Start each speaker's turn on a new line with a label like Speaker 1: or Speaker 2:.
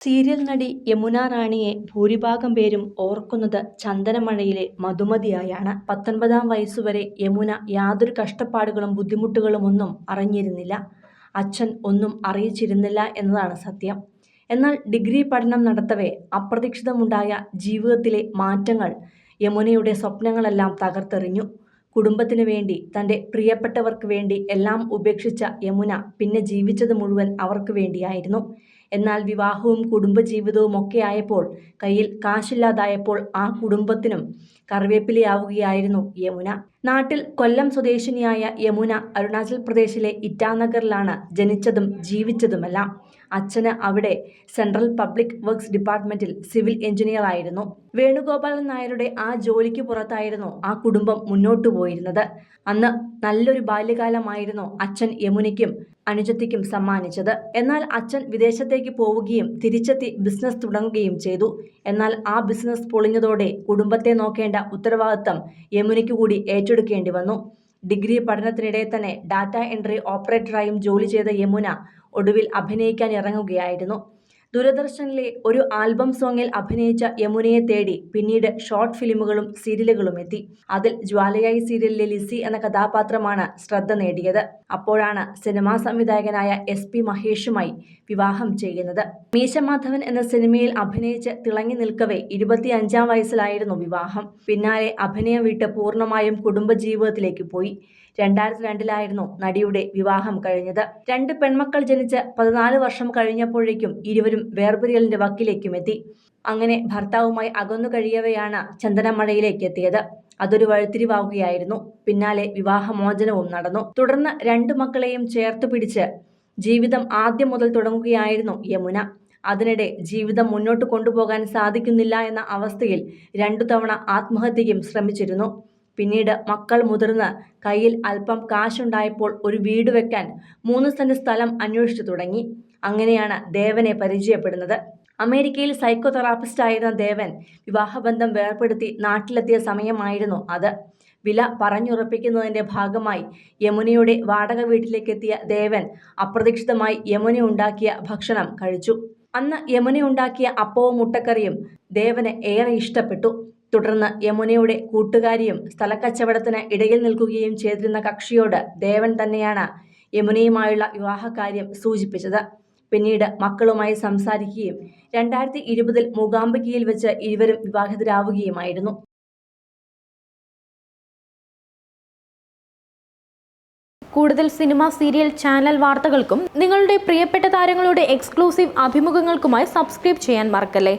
Speaker 1: Serial നടി യമുന റാണിയെ ഭൂരിഭാഗം പേരും ഓർക്കുന്നത് ചന്ദനമഴയിലെ മധുമതിയായാണ്. പത്തൊൻപതാം വയസ്സുവരെ യമുന യാതൊരു കഷ്ടപ്പാടുകളും ബുദ്ധിമുട്ടുകളും ഒന്നും അറിഞ്ഞിരുന്നില്ല. അച്ഛൻ ഒന്നും അറിയിച്ചിരുന്നില്ല എന്നതാണ് സത്യം. എന്നാൽ ഡിഗ്രി പഠനം നടത്തവേ അപ്രതീക്ഷിതമുണ്ടായ ജീവിതത്തിലെ മാറ്റങ്ങൾ യമുനയുടെ സ്വപ്നങ്ങളെല്ലാം തകർത്തെറിഞ്ഞു. കുടുംബത്തിനു വേണ്ടി തന്റെ പ്രിയപ്പെട്ടവർക്ക് വേണ്ടി എല്ലാം ഉപേക്ഷിച്ച യമുന പിന്നെ ജീവിച്ചത് മുഴുവൻ അവർക്ക് വേണ്ടിയായിരുന്നു. എന്നാൽ വിവാഹവും കുടുംബജീവിതവും ഒക്കെ ആയപ്പോൾ കയ്യിൽ കാശില്ലാതായപ്പോൾ ആ കുടുംബത്തിനും കറിവേപ്പിലയാവുകയായിരുന്നു യമുന. നാട്ടിൽ കൊല്ലം സ്വദേശിനിയായ യമുന അരുണാചൽ പ്രദേശിലെ ഇറ്റാനഗറിലാണ് ജനിച്ചതും ജീവിച്ചതുമെല്ലാം. അച്ഛന് അവിടെ സെൻട്രൽ പബ്ലിക് വർക്ക്സ് ഡിപ്പാർട്ട്മെന്റിൽ സിവിൽ എഞ്ചിനീയർ ആയിരുന്നു. വേണുഗോപാലൻ നായരുടെ ആ ജോലിക്ക് പുറത്തായിരുന്നു ആ കുടുംബം മുന്നോട്ടു പോയിരുന്നത്. അന്ന് നല്ലൊരു ബാല്യകാലമായിരുന്നു അച്ഛൻ യമുനയ്ക്കും അനുജത്തിക്കും സമ്മാനിച്ചത്. എന്നാൽ അച്ഛൻ വിദേശത്തേക്ക് പോവുകയും തിരിച്ചെത്തി ബിസിനസ് തുടങ്ങുകയും ചെയ്തു. എന്നാൽ ആ ബിസിനസ് പൊളിഞ്ഞതോടെ കുടുംബത്തെ നോക്കേണ്ട ഉത്തരവാദിത്തം യമുനയ്ക്ക് കൂടി ഏറ്റെടുക്കേണ്ടി വന്നു. ഡിഗ്രി പഠനത്തിനിടെ തന്നെ ഡാറ്റ എൻട്രി ഓപ്പറേറ്ററായും ജോലി ചെയ്ത യമുന ഒടുവിൽ അഭിനയിക്കാൻ ഇറങ്ങുകയായിരുന്നു. ദൂരദർശനിലെ ഒരു ആൽബം സോങ്ങിൽ അഭിനയിച്ച യമുനയെ തേടി പിന്നീട് ഷോർട്ട് ഫിലിമുകളും സീരിയലുകളും എത്തി. അതിൽ ജ്വാലയായി സീരിയലിലെ ലിസി എന്ന കഥാപാത്രമാണ് ശ്രദ്ധ നേടിയത്. അപ്പോഴാണ് സിനിമാ സംവിധായകനായ എസ് പി മഹേഷുമായി വിവാഹം ചെയ്യുന്നത്. മീശമാധവൻ എന്ന സിനിമയിൽ അഭിനയിച്ച് തിളങ്ങി നിൽക്കവേ ഇരുപത്തിയഞ്ചാം വയസ്സിലായിരുന്നു വിവാഹം. പിന്നാലെ അഭിനയം വിട്ട് പൂർണമായും കുടുംബജീവിതത്തിലേക്ക് പോയി. രണ്ടായിരത്തി രണ്ടിലായിരുന്നു നടിയുടെ വിവാഹം കഴിഞ്ഞത്. രണ്ട് പെൺമക്കൾ ജനിച്ച് പതിനാല് വർഷം കഴിഞ്ഞപ്പോഴേക്കും ഇരുവരും വേർപിരിയലിന്റെ വക്കിലേക്കും എത്തി. അങ്ങനെ ഭർത്താവുമായി അകന്നു കഴിയവെയാണ് ചന്ദനമഴയിലേക്ക് എത്തിയത്. അതൊരു വഴുത്തിരിവാകുകയായിരുന്നു. പിന്നാലെ വിവാഹമോചനവും നടന്നു. തുടർന്ന് രണ്ടു മക്കളെയും ചേർത്ത് പിടിച്ച് ജീവിതം ആദ്യം മുതൽ തുടങ്ങുകയായിരുന്നു യമുന. അതിനിടെ ജീവിതം മുന്നോട്ട് കൊണ്ടുപോകാൻ സാധിക്കുന്നില്ല എന്ന അവസ്ഥയിൽ രണ്ടു തവണ ആത്മഹത്യയ്ക്കും ശ്രമിച്ചിരുന്നു. പിന്നീട് മക്കൾ മുതിർന്ന് കയ്യിൽ അല്പം കാശുണ്ടായപ്പോൾ ഒരു വീട് വെക്കാൻ മൂന്ന് സെന്റ് സ്ഥലം അന്വേഷിച്ചു തുടങ്ങി. അങ്ങനെയാണ് ദേവനെ പരിചയപ്പെടുന്നത്. അമേരിക്കയിൽ സൈക്കോ തെറാപ്പിസ്റ്റ് ആയിരുന്ന ദേവൻ വിവാഹബന്ധം വേർപ്പെടുത്തി നാട്ടിലെത്തിയ സമയമായിരുന്നു അത്. വില പറഞ്ഞുറപ്പിക്കുന്നതിന്റെ ഭാഗമായി യമുനയുടെ വാടക വീട്ടിലേക്കെത്തിയ ദേവൻ അപ്രതീക്ഷിതമായി യമുന ഉണ്ടാക്കിയ ഭക്ഷണം കഴിച്ചു. അന്ന് യമുന ഉണ്ടാക്കിയ അപ്പവും മുട്ടക്കറിയും ദേവന് ഏറെ ഇഷ്ടപ്പെട്ടു. തുടർന്ന് യമുനയുടെ കൂട്ടുകാരിയും സ്ഥലക്കച്ചവടത്തിന് ഇടയിൽ നിൽക്കുകയും ചെയ്തിരുന്ന കക്ഷിയോട് ദേവൻ തന്നെയാണ് യമുനയുമായുള്ള വിവാഹകാര്യം സൂചിപ്പിച്ചത്. പിന്നീട് മക്കളുമായി സംസാരിക്കുകയും രണ്ടായിരത്തി ഇരുപതിൽ മൂകാംബികയിൽ വെച്ച് ഇരുവരും വിവാഹിതരാവുകയുമായിരുന്നു.
Speaker 2: കൂടുതൽ സിനിമ സീരിയൽ ചാനൽ വാർത്തകൾക്കും നിങ്ങളുടെ പ്രിയപ്പെട്ട താരങ്ങളുടെ എക്സ്ക്ലൂസീവ് അഭിമുഖങ്ങൾക്കുമായി സബ്സ്ക്രൈബ് ചെയ്യാൻ മറക്കല്ലേ?